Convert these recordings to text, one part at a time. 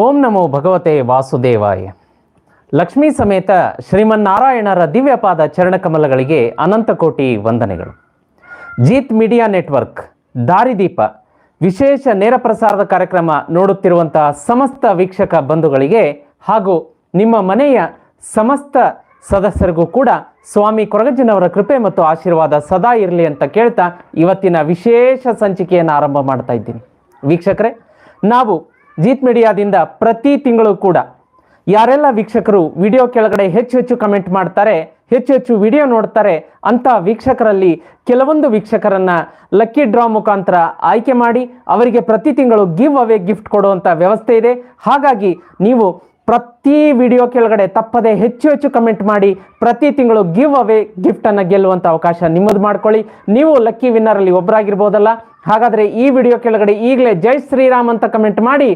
ಓಂ ನಮೋ ಭಗವತೆ ವಾಸುದೇವಾಯ. ಲಕ್ಷ್ಮೀ ಸಮೇತ ಶ್ರೀಮನ್ನಾರಾಯಣರ ದಿವ್ಯಪಾದ ಚರಣಕಮಲಗಳಿಗೆ ಅನಂತ ಕೋಟಿ ವಂದನೆಗಳು. ಜೀತ್ ಮೀಡಿಯಾ ನೆಟ್ವರ್ಕ್, ದಾರಿದೀಪ, ವಿಶೇಷ ನೇರ ಪ್ರಸಾರದ ಕಾರ್ಯಕ್ರಮ ನೋಡುತ್ತಿರುವಂತಹ ಸಮಸ್ತ ವೀಕ್ಷಕ ಬಂಧುಗಳಿಗೆ ಹಾಗೂ ನಿಮ್ಮ ಮನೆಯ ಸಮಸ್ತ ಸದಸ್ಯರಿಗೂ ಕೂಡ ಸ್ವಾಮಿ ಕೊರಗಜ್ಜನವರ ಕೃಪೆ ಮತ್ತು ಆಶೀರ್ವಾದ ಸದಾ ಇರಲಿ ಅಂತ ಕೇಳ್ತಾ ಇವತ್ತಿನ ವಿಶೇಷ ಸಂಚಿಕೆಯನ್ನು ಆರಂಭ ಮಾಡ್ತಾ ಇದ್ದೀನಿ. ವೀಕ್ಷಕರೇ, ನಾವು ಜೀತ್ ಮೀಡಿಯಾದಿಂದ ಪ್ರತಿ ತಿಂಗಳು ಕೂಡ ಯಾರೆಲ್ಲ ವೀಕ್ಷಕರು ವಿಡಿಯೋ ಕೆಳಗಡೆ ಹೆಚ್ಚು ಹೆಚ್ಚು ಕಮೆಂಟ್ ಮಾಡ್ತಾರೆ, ಹೆಚ್ಚು ಹೆಚ್ಚು ವಿಡಿಯೋ ನೋಡ್ತಾರೆ ಅಂತ ವೀಕ್ಷಕರಲ್ಲಿ ಕೆಲವೊಂದು ವೀಕ್ಷಕರನ್ನ ಲಕ್ಕಿ ಡ್ರಾ ಮುಖಾಂತರ ಆಯ್ಕೆ ಮಾಡಿ ಅವರಿಗೆ ಪ್ರತಿ ತಿಂಗಳು ಗಿವ್ ಅವೇ ಗಿಫ್ಟ್ ಕೊಡುವಂಥ ವ್ಯವಸ್ಥೆ ಇದೆ. ಹಾಗಾಗಿ ನೀವು ಪ್ರತಿ ವಿಡಿಯೋ ಕೆಳಗಡೆ ತಪ್ಪದೆ ಹೆಚ್ಚು ಹೆಚ್ಚು ಕಮೆಂಟ್ ಮಾಡಿ ಪ್ರತಿ ತಿಂಗಳು ಗಿವ್ ಅವೇ ಗಿಫ್ಟನ್ನು ಗೆಲ್ಲುವಂಥ ಅವಕಾಶ ನಿಮ್ಮದು ಮಾಡ್ಕೊಳ್ಳಿ. ನೀವು ಲಕ್ಕಿ ವಿನ್ನರಲ್ಲಿ ಒಬ್ಬರಾಗಿರ್ಬೋದಲ್ಲ ಹಾಗಾದರೆ ಈ ವಿಡಿಯೋ ಕೆಳಗಡೆ ಈಗಲೇ ಜೈ ಶ್ರೀರಾಮ್ ಅಂತ ಕಮೆಂಟ್ ಮಾಡಿ,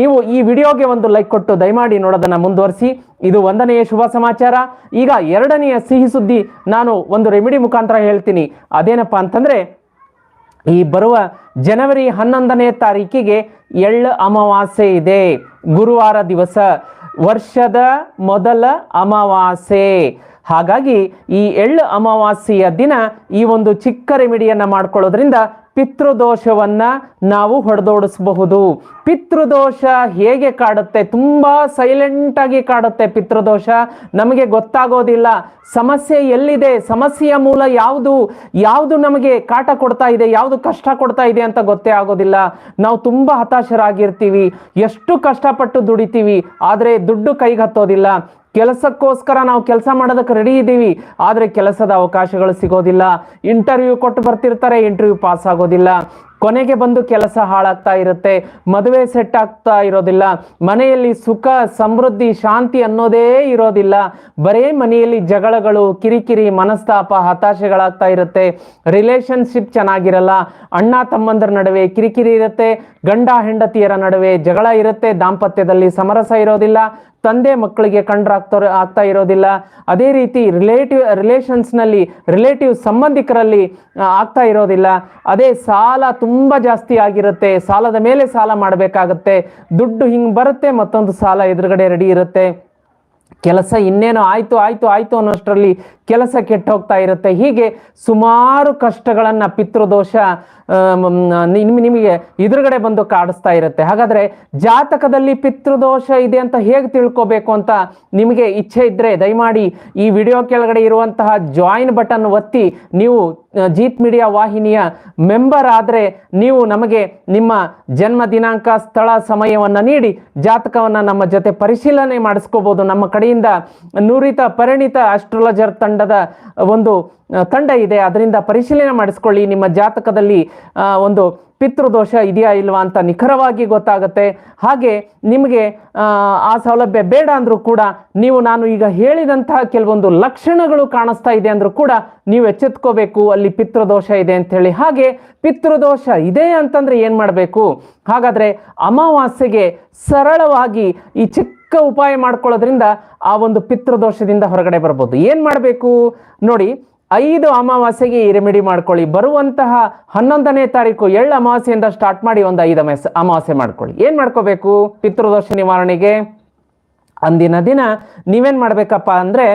ನೀವು ಈ ವಿಡಿಯೋಗೆ ಒಂದು ಲೈಕ್ ಕೊಟ್ಟು ದಯಮಾಡಿ ನೋಡೋದನ್ನು ಮುಂದುವರಿಸಿ. ಇದು ಒಂದನೆಯ ಶುಭ ಸಮಾಚಾರ. ಈಗ ಎರಡನೆಯ ಸಿಹಿ ಸುದ್ದಿ ನಾನು ಒಂದು ರೆಮಿಡಿ ಮುಖಾಂತರ ಹೇಳ್ತೀನಿ. ಅದೇನಪ್ಪ ಅಂತಂದರೆ, ಈ ಬರುವ ಜನವರಿ ಹನ್ನೊಂದನೇ ತಾರೀಕಿಗೆ ಎಳ್ಳು ಅಮಾವಾಸ್ಯೆ ಇದೆ. ಗುರುವಾರ ದಿವಸ, ವರ್ಷದ ಮೊದಲ ಅಮಾವಾಸ್ಯೆ. ಹಾಗಾಗಿ ಈ ಎಳ್ಳು ಅಮಾವಾಸ್ಯೆಯ ದಿನ ಈ ಒಂದು ಚಿಕ್ಕ ರೆಮಿಡಿಯನ್ನು ಮಾಡ್ಕೊಳ್ಳೋದ್ರಿಂದ ಪಿತೃದೋಷವನ್ನ ನಾವು ಹೊಡೆದೋಡಿಸಬಹುದು. ಪಿತೃದೋಷ ಹೇಗೆ ಕಾಡುತ್ತೆ? ತುಂಬಾ ಸೈಲೆಂಟ್ ಆಗಿ ಕಾಡುತ್ತೆ ಪಿತೃದೋಷ. ನಮಗೆ ಗೊತ್ತಾಗೋದಿಲ್ಲ. ಸಮಸ್ಯೆ ಎಲ್ಲಿದೆ? ಸಮಸ್ಯೆಯ ಮೂಲ ಯಾವುದು? ಯಾವುದು ನಮಗೆ ಕಾಟ ಕೊಡ್ತಾ ಇದೆ? ಯಾವುದು ಕಷ್ಟ ಕೊಡ್ತಾ ಇದೆ ಅಂತ ಗೊತ್ತೇ ಆಗೋದಿಲ್ಲ. ನಾವು ತುಂಬಾ ಹತಾಶರಾಗಿರ್ತೀವಿ. ಎಷ್ಟು ಕಷ್ಟಪಟ್ಟು ದುಡಿತೀವಿ. ಆದರೆ ದುಡ್ಡು ಕೈಗೆ ಹತ್ತೋದಿಲ್ಲ. ಕೆಲಸಕ್ಕೋಸ್ಕರ ನಾವು ಕೆಲಸ ಮಾಡೋದಕ್ಕೆ ರೆಡಿ ಇದ್ದೀವಿ. ಆದರೆ ಕೆಲಸದ ಅವಕಾಶಗಳು ಸಿಗೋದಿಲ್ಲ. ಇಂಟರ್ವ್ಯೂ ಕೊಟ್ಟು ಬರ್ತಿರ್ತಾರೆ ಇಂಟರ್ವ್ಯೂ ಪಾಸ್ ಆಗೋದಿಲ್ಲ. ಕೊನೆಗೆ ಬಂದು ಕೆಲಸ ಹಾಳಾಗ್ತಾ ಇರುತ್ತೆ. ಮದುವೆ ಸೆಟ್ ಆಗ್ತಾ ಇರೋದಿಲ್ಲ. ಮನೆಯಲ್ಲಿ ಸುಖ, ಸಮೃದ್ಧಿ, ಶಾಂತಿ ಅನ್ನೋದೇ ಇರೋದಿಲ್ಲ. ಬರೇ ಮನೆಯಲ್ಲಿ ಜಗಳಗಳು, ಕಿರಿಕಿರಿ, ಮನಸ್ತಾಪ, ಹತಾಶೆಗಳಾಗ್ತಾ ಇರುತ್ತೆ. ರಿಲೇಶನ್ಶಿಪ್ ಚೆನ್ನಾಗಿರಲ್ಲ. ಅಣ್ಣ ತಮ್ಮಂದರ ನಡುವೆ ಕಿರಿಕಿರಿ ಇರುತ್ತೆ. ಗಂಡ ಹೆಂಡತಿಯರ ನಡುವೆ ಜಗಳ ಇರುತ್ತೆ. ದಾಂಪತ್ಯದಲ್ಲಿ ಸಮರಸ ಇರೋದಿಲ್ಲ. ತಂದೆ ಮಕ್ಕಳಿಗೆ ಕಂಡ್ರಾಗ್ತಾರೆ ಆಗ್ತಾ ಇರೋದಿಲ್ಲ. ಅದೇ ರೀತಿ ರಿಲೇಟಿವ್ ರಿಲೇಷನ್ಸ್ನಲ್ಲಿ ರಿಲೇಟಿವ್ ಸಂಬಂಧಿಕರಲ್ಲಿ ಆಗ್ತಾ ಇರೋದಿಲ್ಲ. ಅದೇ ಸಾಲ ತುಂಬ ಜಾಸ್ತಿ ಆಗಿರುತ್ತೆ. ಸಾಲದ ಮೇಲೆ ಸಾಲ ಮಾಡಬೇಕಾಗತ್ತೆ. ದುಡ್ಡು ಹಿಂಗೆ ಬರುತ್ತೆ, ಮತ್ತೊಂದು ಸಾಲ ಎದುರುಗಡೆ ರೆಡಿ ಇರುತ್ತೆ. ಕೆಲಸ ಇನ್ನೇನೋ ಆಯಿತು ಆಯಿತು ಆಯಿತು ಅನ್ನೋಷ್ಟರಲ್ಲಿ ಕೆಲಸ ಕೆಟ್ಟೋಗ್ತಾ ಇರುತ್ತೆ. ಹೀಗೆ ಸುಮಾರು ಕಷ್ಟಗಳನ್ನ ಪಿತೃದೋಷ ನಿಮ್- ನಿಮಗೆ ಎದುರುಗಡೆ ಬಂದು ಕಾಡಿಸ್ತಾ ಇರುತ್ತೆ. ಹಾಗಾದ್ರೆ ಜಾತಕದಲ್ಲಿ ಪಿತೃದೋಷ ಇದೆ ಅಂತ ಹೇಗೆ ತಿಳ್ಕೋಬೇಕು ಅಂತ ನಿಮಗೆ ಇಚ್ಛೆ ಇದ್ರೆ ದಯಮಾಡಿ ಈ ವಿಡಿಯೋ ಕೆಳಗಡೆ ಇರುವಂತಹ ಜಾಯಿನ್ ಬಟನ್ ಒತ್ತಿ ನೀವು ಜೀತ್ ಮೀಡಿಯಾ ವಾಹಿನಿಯ ಮೆಂಬರ್ ಆದರೆ ನೀವು ನಮಗೆ ನಿಮ್ಮ ಜನ್ಮ ದಿನಾಂಕ, ಸ್ಥಳ, ಸಮಯವನ್ನು ನೀಡಿ ಜಾತಕವನ್ನು ನಮ್ಮ ಜೊತೆ ಪರಿಶೀಲನೆ ಮಾಡಿಸ್ಕೋಬೋದು. ನಮ್ಮ ಕಡೆಯಿಂದ ನುರಿತ, ಪರಿಣಿತ, ಅಸ್ಟ್ರಾಲಜರ್ ತಂಡದ ಒಂದು ತಂಡ ಇದೆ. ಅದರಿಂದ ಪರಿಶೀಲನೆ ಮಾಡಿಸ್ಕೊಳ್ಳಿ. ನಿಮ್ಮ ಜಾತಕದಲ್ಲಿ ಒಂದು ಪಿತೃದೋಷ ಇದೆಯಾ ಇಲ್ವಾ ಅಂತ ನಿಖರವಾಗಿ ಗೊತ್ತಾಗುತ್ತೆ. ಹಾಗೆ ನಿಮಗೆ ಆ, ಸೌಲಭ್ಯ ಬೇಡ ಅಂದರೂ ಕೂಡ ನೀವು ನಾನು ಈಗ ಹೇಳಿದಂತಹ ಕೆಲವೊಂದು ಲಕ್ಷಣಗಳು ಕಾಣಿಸ್ತಾ ಇದೆ ಅಂದರೂ ಕೂಡ ನೀವು ಎಚ್ಚೆತ್ಕೋಬೇಕು. ಅಲ್ಲಿ ಪಿತೃದೋಷ ಇದೆ ಅಂತೇಳಿ ಹಾಗೆ ಪಿತೃದೋಷ ಇದೆ ಅಂತಂದ್ರೆ ಏನು ಮಾಡಬೇಕು? ಹಾಗಾದ್ರೆ ಅಮಾವಾಸ್ಯೆಗೆ ಸರಳವಾಗಿ ಈ ಚಿಕ್ಕ ಉಪಾಯ ಮಾಡ್ಕೊಳ್ಳೋದ್ರಿಂದ ಆ ಒಂದು ಪಿತೃದೋಷದಿಂದ ಹೊರಗಡೆ ಬರ್ಬೋದು. ಏನು ಮಾಡಬೇಕು? ನೋಡಿ, ಐದು ಅಮಾವಾಸ್ಯೆಗೆ ಈ ರೆಮಿಡಿ ಮಾಡ್ಕೊಳ್ಳಿ. ಬರುವಂತಹ ಹನ್ನೊಂದನೇ ತಾರೀಕು ಎಳ್ಳು ಅಮಾವಾಸ್ಯೆಯಿಂದ ಸ್ಟಾರ್ಟ್ ಮಾಡಿ ಒಂದು ಐದು ಅಮಾವಾಸ್ಯೆ ಅಮಾವಾಸ್ಯೆ ಮಾಡ್ಕೊಳ್ಳಿ. ಏನು ಮಾಡ್ಕೋಬೇಕು? ಪಿತೃದೋಷ ನಿವಾರಣೆಗೆ? ಅಂದಿನ ದಿನ ನೀವೇನು ಮಾಡಬೇಕಪ್ಪ ಅಂದರೆ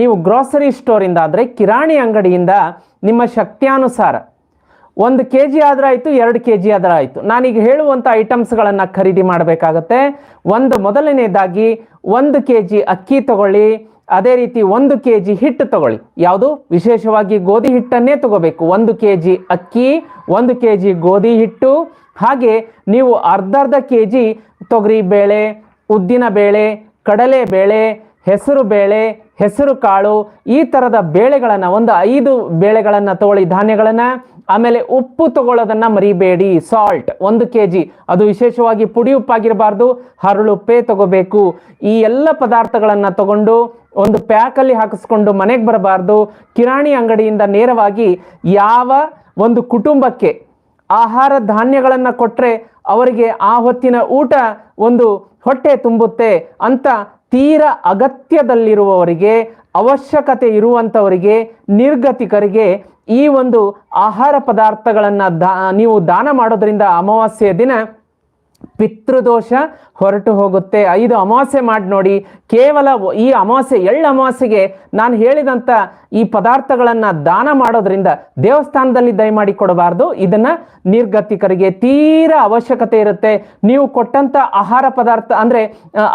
ನೀವು ಗ್ರಾಸರಿ ಸ್ಟೋರಿಂದ ಅಂದರೆ ಕಿರಾಣಿ ಅಂಗಡಿಯಿಂದ ನಿಮ್ಮ ಶಕ್ತ್ಯಾನುಸಾರ ಒಂದು ಕೆ ಜಿ ಆದ್ರೆ ಆಯಿತು, ಎರಡು ಕೆ ಜಿ ಆದ್ರೆ ಆಯಿತು. ನಾನೀಗ ಹೇಳುವಂಥ ಐಟಮ್ಸ್ಗಳನ್ನು ಖರೀದಿ ಮಾಡಬೇಕಾಗತ್ತೆ. ಒಂದು ಮೊದಲನೇದಾಗಿ ಒಂದು ಕೆ ಜಿ ಅಕ್ಕಿ ತಗೊಳ್ಳಿ, ಅದೇ ರೀತಿ ಒಂದು ಕೆ ಜಿ ಹಿಟ್ಟು ತಗೊಳ್ಳಿ. ಯಾವುದು? ವಿಶೇಷವಾಗಿ ಗೋಧಿ ಹಿಟ್ಟನ್ನೇ ತಗೋಬೇಕು. ಒಂದು ಕೆ ಜಿ ಅಕ್ಕಿ, ಒಂದು ಕೆ ಜಿ ಗೋಧಿ ಹಿಟ್ಟು. ಹಾಗೆ ನೀವು ಅರ್ಧ ಅರ್ಧ ಕೆ ಜಿ ತೊಗರಿ ಬೇಳೆ, ಉದ್ದಿನ ಬೇಳೆ, ಕಡಲೆ ಬೇಳೆ, ಹೆಸರು ಬೇಳೆ ಹೆಸರು ಕಾಳು, ಈ ಥರದ ಬೇಳೆಗಳನ್ನು, ಒಂದು ಐದು ಬೇಳೆಗಳನ್ನು ತಗೊಳ್ಳಿ ಧಾನ್ಯಗಳನ್ನು. ಆಮೇಲೆ ಉಪ್ಪು ತಗೊಳ್ಳೋದನ್ನ ಮರಿಬೇಡಿ ಸಾಲ್ಟ್ ಒಂದು ಕೆ ಜಿ ಅದು ವಿಶೇಷವಾಗಿ ಪುಡಿ ಉಪ್ಪಾಗಿರಬಾರ್ದು ಹರಳುಪ್ಪೆ ತಗೋಬೇಕು. ಈ ಎಲ್ಲ ಪದಾರ್ಥಗಳನ್ನು ತಗೊಂಡು ಒಂದು ಪ್ಯಾಕಲ್ಲಿ ಹಾಕಿಸ್ಕೊಂಡು ಮನೆಗೆ ಬರಬಾರ್ದು. ಕಿರಾಣಿ ಅಂಗಡಿಯಿಂದ ನೇರವಾಗಿ ಯಾವ ಒಂದು ಕುಟುಂಬಕ್ಕೆ ಆಹಾರ ಧಾನ್ಯಗಳನ್ನು ಕೊಟ್ಟರೆ ಅವರಿಗೆ ಆ ಹೊತ್ತಿನ ಊಟ ಒಂದು ಹೊಟ್ಟೆ ತುಂಬುತ್ತೆ ಅಂತ ತೀರ ಅಗತ್ಯದಲ್ಲಿರುವವರಿಗೆ ಅವಶ್ಯಕತೆ ಇರುವಂಥವರಿಗೆ ನಿರ್ಗತಿಕರಿಗೆ ಈ ಒಂದು ಆಹಾರ ಪದಾರ್ಥಗಳನ್ನು ದಾ, ನೀವು ದಾನ ಮಾಡೋದ್ರಿಂದ ಅಮಾವಾಸ್ಯೆಯ ದಿನ ಪಿತೃದೋಷ ಹೊರಟು ಹೋಗುತ್ತೆ. ಐದು ಅಮಾವಾಸ್ಯೆ ಮಾಡಿ ನೋಡಿ. ಕೇವಲ ಈ ಅಮಾವಾಸ್ಯೆ ಎಳ್ಳು ಅಮಾವಾಸ್ಯೆಗೆ ನಾನು ಹೇಳಿದಂಥ ಈ ಪದಾರ್ಥಗಳನ್ನು ದಾನ ಮಾಡೋದ್ರಿಂದ ದೇವಸ್ಥಾನದಲ್ಲಿ ದಯಮಾಡಿ ಕೊಡಬಾರ್ದು. ಇದನ್ನ ನಿರ್ಗತಿಕರಿಗೆ ತೀರಾ ಅವಶ್ಯಕತೆ ಇರುತ್ತೆ. ನೀವು ಕೊಟ್ಟಂತ ಆಹಾರ ಪದಾರ್ಥ ಅಂದ್ರೆ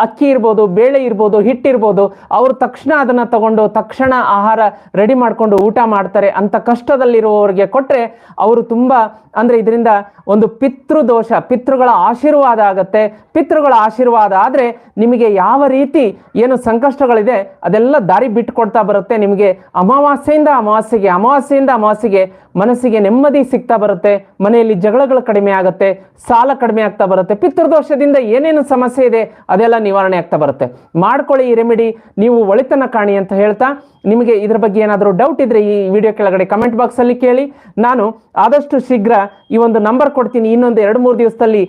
ಅಕ್ಕಿ ಇರ್ಬೋದು, ಬೇಳೆ ಇರ್ಬೋದು ಹಿಟ್ಟಿರ್ಬೋದು ಅವರು ತಕ್ಷಣ ಅದನ್ನ ತಗೊಂಡು ತಕ್ಷಣ ಆಹಾರ ರೆಡಿ ಮಾಡ್ಕೊಂಡು ಊಟ ಮಾಡ್ತಾರೆ ಅಂತ ಕಷ್ಟದಲ್ಲಿರುವವರಿಗೆ ಕೊಟ್ರೆ, ಅವರು ತುಂಬಾ ಅಂದ್ರೆ ಇದರಿಂದ ಒಂದು ಪಿತೃದೋಷ, ಪಿತೃಗಳ ಆಶೀರ್ವಾದ ಆಗತ್ತೆ, ಪಿತೃಗಳ ಆಶೀರ್ವಾದ ಆದ್ರೆ ನಿಮಗೆ ಯಾವ ರೀತಿ ಏನು ಸಂಕಷ್ಟಗಳಿದೆ, ಅದೆಲ್ಲ ದಾರಿ ಬಿಟ್ಟುಕೊಡ್ತಾ ಬರುತ್ತೆ, ನಿಮಗೆ ಅಮಾವಾಸ್ಯೆಯಿಂದ ಅಮಾವಾಸ್ಯೆಗೆ ಅಮಾವಾಸ್ಯೆಯಿಂದ ಅಮಾವಾಸ್ಯೆಗೆ ಮನಸ್ಸಿಗೆ ನೆಮ್ಮದಿ ಸಿಗ್ತಾ ಬರುತ್ತೆ, ಮನೆಯಲ್ಲಿ ಜಗಳಗಳು ಕಡಿಮೆ ಆಗುತ್ತೆ, ಸಾಲ ಕಡಿಮೆ ಆಗ್ತಾ ಬರುತ್ತೆ, ಪಿತೃದೋಷದಿಂದ ಏನೇನು ಸಮಸ್ಯೆ ಇದೆ, ಅದೆಲ್ಲ ನಿವಾರಣೆ ಆಗ್ತಾ ಬರುತ್ತೆ. ಮಾಡ್ಕೊಳ್ಳಿ ಈ ರೆಮಿಡಿ, ನೀವು ಒಳಿತನ ಕಾಣಿ ಅಂತ ಹೇಳ್ತಾ, ನಿಮಗೆ ಇದರ ಬಗ್ಗೆ ಏನಾದರೂ ಡೌಟ್ ಇದ್ರೆ ಈ ವಿಡಿಯೋ ಕೆಳಗಡೆ ಕಮೆಂಟ್ ಬಾಕ್ಸ್ ಅಲ್ಲಿ ಕೇಳಿ. ನಾನು ಆದಷ್ಟು ಶೀಘ್ರ ಈ ಒಂದು ನಂಬರ್ ಕೊಡ್ತೀನಿ, ಇನ್ನೊಂದು ಎರಡು, ಮೂರು ದಿವಸದಲ್ಲಿ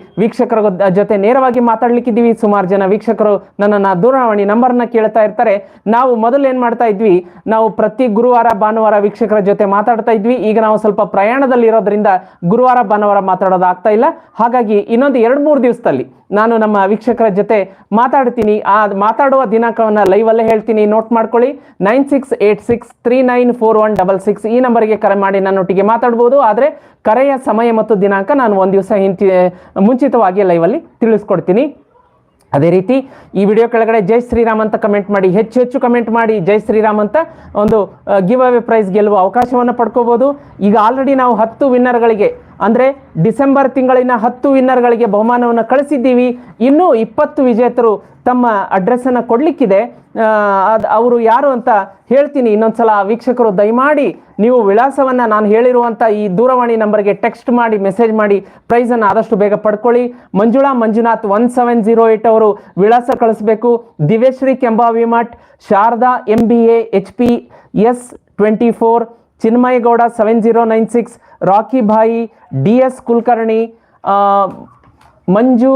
ವೀಕ್ಷಕರ ಜೊತೆ ನೇರವಾಗಿ ಮಾತಾಡ್ಲಿಕ್ಕಿದ್ದೀವಿ. ಸುಮಾರು ಜನ ವೀಕ್ಷಕರು ನನ್ನನ್ನು ದೂರವಾಣಿ ನಂಬರ್ನ ಕೇಳ್ತಾ ಇರ್ತಾರೆ. ನಾವು ಮೊದಲು ಏನು ಮಾಡ್ತಾ ಇದ್ವಿ? ನಾವು ಪ್ರತಿ ಗುರುವಾರ, ಭಾನುವಾರ ವೀಕ್ಷಕರ ಜೊತೆ ಮಾತಾಡ್ತಾ ಇದ್ವಿ. ಈಗ ನಾವು ಸ್ವಲ್ಪ ಪ್ರಯಾಣದಲ್ಲಿ ಇರೋದ್ರಿಂದ ಗುರುವಾರ, ಭಾನುವಾರ ಮಾತಾಡೋದು ಆಗ್ತಾ ಇಲ್ಲ. ಹಾಗಾಗಿ ಇನ್ನೊಂದು ಎರಡು ಮೂರು ದಿವಸದಲ್ಲಿ ನಾನು ನಮ್ಮ ವೀಕ್ಷಕರ ಜೊತೆ ಮಾತಾಡ್ತೀನಿ. ಆ ಮಾತಾಡುವ ದಿನಾಂಕವನ್ನ ಲೈವ್ ಅಲ್ಲೇ ಹೇಳ್ತೀನಿ. ನೋಟ್ ಮಾಡ್ಕೊಳ್ಳಿ. Nine six eight six three nine four one double six ಈ ನಂಬರ್ಗೆ ಕರೆ ಮಾಡಿ ನನ್ನೊಟ್ಟಿಗೆ ಮಾತಾಡ್ಬೋದು. ಆದರೆ ಕರೆಯ ಸಮಯ ಮತ್ತು ದಿನಾಂಕ ನಾನು ಒಂದು ದಿವಸ ಹಿಂತಿ ಮುಂಚಿತವಾಗಿ ಲೈವಲ್ಲಿ ತಿಳಿಸ್ಕೊಡ್ತೀನಿ. ಅದೇ ರೀತಿ ಈ ವಿಡಿಯೋ ಕೆಳಗಡೆ ಜೈ ಶ್ರೀರಾಮ್ ಅಂತ ಕಮೆಂಟ್ ಮಾಡಿ, ಹೆಚ್ಚು ಹೆಚ್ಚು ಕಮೆಂಟ್ ಮಾಡಿ, ಜೈ ಶ್ರೀರಾಮ್ ಅಂತ ಒಂದು ಗಿವ್ ಅವೇ ಪ್ರೈಸ್ ಗೆಲ್ಲುವ ಅವಕಾಶವನ್ನು ಪಡ್ಕೋಬೋದು. ಈಗ ಆಲ್ರೆಡಿ ನಾವು ಹತ್ತು ವಿನ್ನರ್ಗಳಿಗೆ ಅಂದರೆ ಡಿಸೆಂಬರ್ ತಿಂಗಳಿನ ಹತ್ತು ವಿನ್ನರ್ಗಳಿಗೆ ಬಹುಮಾನವನ್ನು ಕಳಿಸಿದ್ದೀವಿ. ಇನ್ನೂ ಇಪ್ಪತ್ತು ವಿಜೇತರು ತಮ್ಮ ಅಡ್ರೆಸ್ಸನ್ನು ಕೊಡಲಿಕ್ಕಿದೆ. ಅದು ಅವರು ಯಾರು ಅಂತ ಹೇಳ್ತೀನಿ. ಇನ್ನೊಂದು ಸಲ ವೀಕ್ಷಕರು ದಯಮಾಡಿ ನೀವು ವಿಳಾಸವನ್ನು ನಾನು ಹೇಳಿರುವಂಥ ಈ ದೂರವಾಣಿ ನಂಬರ್ಗೆ ಟೆಕ್ಸ್ಟ್ ಮಾಡಿ ಮೆಸೇಜ್ ಮಾಡಿ ಪ್ರೈಸನ್ನು ಆದಷ್ಟು ಬೇಗ ಪಡ್ಕೊಳ್ಳಿ. Manjula Manjunath one seven zero eight ಅವರು ವಿಳಾಸ ಕಳಿಸ್ಬೇಕು. Divyashri Kembavi Math, Sharada M B A H P S twenty four Chinmaya Gowda seven zero nine six Rocky Bhai D S Kulkarni Manju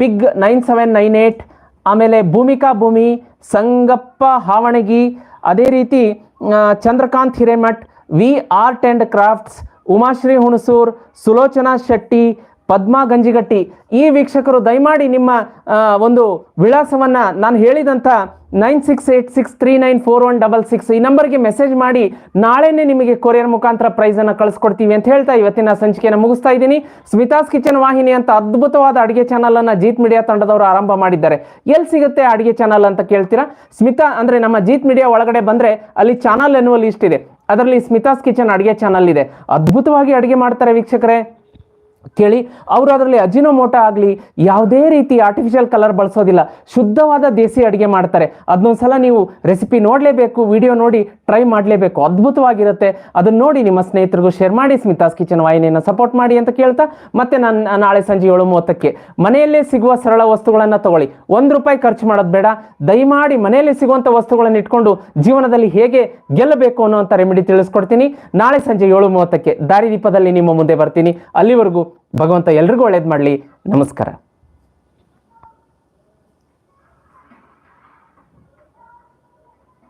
big nine seven nine eight ಆಮೇಲೆ ಭೂಮಿಕಾ ಭೂಮಿ, ಸಂಗಪ್ಪ ಹಾವಣಗಿ, ಅದೇ ರೀತಿ Chandrakant Hiremath, V art and crafts, Umashri Hunsur, Sulochana Shetty Padma Ganjigatti. ಈ ವೀಕ್ಷಕರು ದಯಮಾಡಿ ನಿಮ್ಮ ಒಂದು ವಿಳಾಸವನ್ನ ನಾನು ಹೇಳಿದಂಥ nine six eight six three nine four one double six ಈ ನಂಬರ್ಗೆ ಮೆಸೇಜ್ ಮಾಡಿ ನಾಳೆನೇ ನಿಮಗೆ ಕೊರಿಯರ್ ಮುಖಾಂತರ ಪ್ರೈಸನ್ನು ಕಳಿಸ್ಕೊಡ್ತೀವಿ ಅಂತ ಹೇಳ್ತಾ ಇವತ್ತಿನ ಸಂಚಿಕೆಯನ್ನು ಮುಗಿಸ್ತಾ ಇದ್ದೀನಿ. ಸ್ಮಿತಾಸ್ ಕಿಚನ್ ವಾಹಿನಿ ಅಂತ ಅದ್ಭುತವಾದ ಅಡುಗೆ ಚಾನಲ್ ಅನ್ನ ಜೀತ್ ಮೀಡಿಯಾ ತಂಡದವರು ಆರಂಭ ಮಾಡಿದ್ದಾರೆ. ಎಲ್ಲಿ ಸಿಗುತ್ತೆ ಅಡುಗೆ ಚಾನಲ್ ಅಂತ ಕೇಳ್ತೀರಾ? ಸ್ಮಿತಾ ಅಂದ್ರೆ ನಮ್ಮ ಜೀತ್ ಮೀಡಿಯಾ ಒಳಗಡೆ ಬಂದ್ರೆ ಅಲ್ಲಿ ಚಾನಲ್ ಎನ್ನುವ ಲಿಸ್ಟ್ ಇದೆ. ಅದರಲ್ಲಿ ಸ್ಮಿತಾಸ್ ಕಿಚನ್ ಅಡುಗೆ ಚಾನಲ್ ಇದೆ. ಅದ್ಭುತವಾಗಿ ಅಡುಗೆ ಮಾಡ್ತಾರೆ ವೀಕ್ಷಕರೇ. ಕೇಳಿ, ಅವರು ಅದರಲ್ಲಿ ಅಜಿನೋಮೋಟ ಆಗಲಿ, ಯಾವುದೇ ರೀತಿ ಆರ್ಟಿಫಿಷಿಯಲ್ ಕಲರ್ ಬಳಸೋದಿಲ್ಲ. ಶುದ್ಧವಾದ ದೇಸಿ ಅಡುಗೆ ಮಾಡ್ತಾರೆ. ಅದನ್ನೊಂದ್ಸಲ ನೀವು ರೆಸಿಪಿ ನೋಡಲೇಬೇಕು ವಿಡಿಯೋ ನೋಡಿ ಟ್ರೈ ಮಾಡಲೇಬೇಕು. ಅದ್ಭುತವಾಗಿರುತ್ತೆ. ಅದನ್ನ ನೋಡಿ ನಿಮ್ಮ ಸ್ನೇಹಿತರಿಗೂ ಶೇರ್ ಮಾಡಿ, ಸ್ಮಿತಾಸ್ ಕಿಚನ್ ವಾಹಿನಿಯನ್ನು ಸಪೋರ್ಟ್ ಮಾಡಿ ಅಂತ ಕೇಳ್ತಾ, ಮತ್ತೆ ನಾನು, ನಾಳೆ ಸಂಜೆ ಏಳು ಮೂವತ್ತಕ್ಕೆ ಮನೆಯಲ್ಲೇ ಸಿಗುವ ಸರಳ ವಸ್ತುಗಳನ್ನು ತಗೊಳ್ಳಿ. ಒಂದು ರೂಪಾಯಿ ಖರ್ಚು ಮಾಡೋದು ಬೇಡ. ದಯಮಾಡಿ ಮನೆಯಲ್ಲೇ ಸಿಗುವಂಥ ವಸ್ತುಗಳನ್ನು ಇಟ್ಕೊಂಡು ಜೀವನದಲ್ಲಿ ಹೇಗೆ ಗೆಲ್ಲಬೇಕು ಅನ್ನೋಂಥ ರೆಮಿಡಿ ತಿಳಿಸ್ಕೊಡ್ತೀನಿ. ನಾಳೆ ಸಂಜೆ ಏಳು ಮೂವತ್ತಕ್ಕೆ ದಾರಿದೀಪದಲ್ಲಿ ನಿಮ್ಮ ಮುಂದೆ ಬರ್ತೀನಿ. ಅಲ್ಲಿವರೆಗೂ ಭಗವಂತ ಎಲ್ರಿಗೂ ಒಳ್ಳೇದು ಮಾಡಲಿ. ನಮಸ್ಕಾರ.